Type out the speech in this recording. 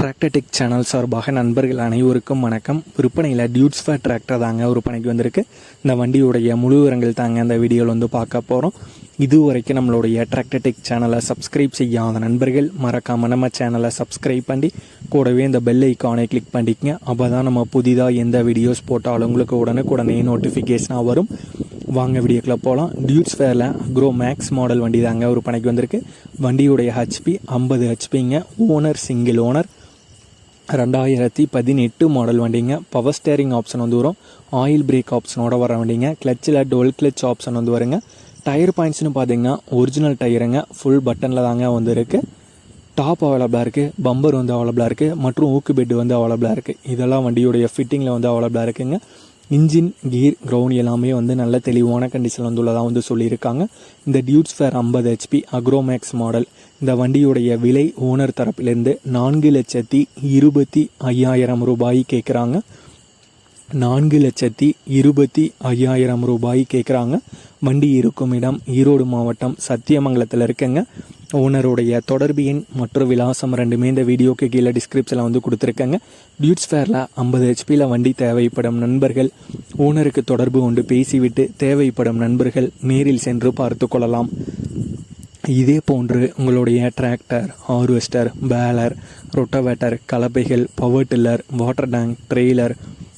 Tractor Tech channel சார்பாக நண்பர்கள் அனைவருக்கும் வணக்கம். விற்பனையில் டியூட்ஸ் ஃபேர் டிராக்டர் தாங்க விற்பனைக்கு வந்திருக்கு. இந்த வண்டியுடைய முழு விவரங்கள் தாங்க இந்த வீடியோவில் வந்து பார்க்க போகிறோம் இதுவரைக்கும் நம்மளுடைய டிராக்டர்டெக் சேனலை சப்ஸ்கிரைப் செய்யாத நண்பர்கள் மறக்காமல் நம்ம சேனலை சப்ஸ்கிரைப் பண்ணி கூடவே இந்த பெல் ஐக்கானை கிளிக் பண்ணிக்கங்க. அப்போ தான் நம்ம புதிதாக எந்த வீடியோஸ் போட்டாலும் உங்களுக்கு உடனுக்குடனே நோட்டிஃபிகேஷனாக வரும். வாங்க வீடியோக்குள்ள போகலாம் டியூட்ஸ் ஃபேரில் க்ரோ மேக்ஸ் மாடல் வண்டி தாங்க ஒரு பணிக்கு வந்திருக்கு. வண்டியுடைய ஹெச்பி ஐம்பது ஹெச்பிங்க ஓனர் சிங்கிள் ஓனர் ரெண்டாயிரத்தி பதினெட்டு மாடல் வண்டிங்க. பவர் ஸ்டேரிங் ஆப்ஷன் வந்து வரும். ஆயில் பிரேக் ஆப்ஷனோட வர வண்டிங்க. கிளச்சில் டோல் கிளச் ஆப்ஷன் வந்து வருங்க. டயர் பாயிண்ட்ஸ்னு பார்த்தீங்கன்னா ஒரிஜினல் டயருங்க ஃபுல் பட்டனில் தாங்க வந்து இருக்குது டாப் அவைலபிளாக இருக்குது பம்பர் வந்து அவைலபிளாக இருக்குது மற்றும் ஊக்கு பெட் வந்து அவைலபிளாக இருக்குது இதெல்லாம் வண்டியுடைய ஃபிட்டிங்கில் வந்து அவைலபிளாக இருக்குங்க. இன்ஜின் கீர் க்ரௌண்ட் எல்லாமே வந்து நல்ல தெளிவான கண்டிஷன் வந்துள்ளதாக வந்து சொல்லியிருக்காங்க. இந்த டியூட்ஸ் ஃபேர் ஐம்பது ஹெச்பி அக்ரோமேக்ஸ் மாடல் இந்த வண்டியுடைய விலை ஓனர் தரப்பிலிருந்து நான்கு லட்சத்தி இருபத்தி ஐயாயிரம் ரூபாய் கேட்குறாங்க நான்கு லட்சத்தி இருபத்தி ஐயாயிரம் ரூபாய் கேட்குறாங்க வண்டி இருக்கும் இடம் ஈரோடு மாவட்டம் சத்தியமங்கலத்தில் இருக்குங்க. ஓனருடைய தொடர்பு எண் மற்றும் விலாசம் ரெண்டுமே இந்த வீடியோக்கு கீழே டிஸ்கிரிப்ஷனில் வந்து கொடுத்துருக்கேங்க. டியூட்ஸ் ஃபேரில் ஐம்பது ஹெச்பியில் வண்டி தேவைப்படும் நண்பர்கள் ஓனருக்கு தொடர்பு கொண்டு பேசிவிட்டு தேவைப்படும் நண்பர்கள் நேரில் சென்று பார்த்து கொள்ளலாம். இதே போன்று உங்களுடைய tractor harvester baler rotavator கலப்பைகள் power tiller water tank trailer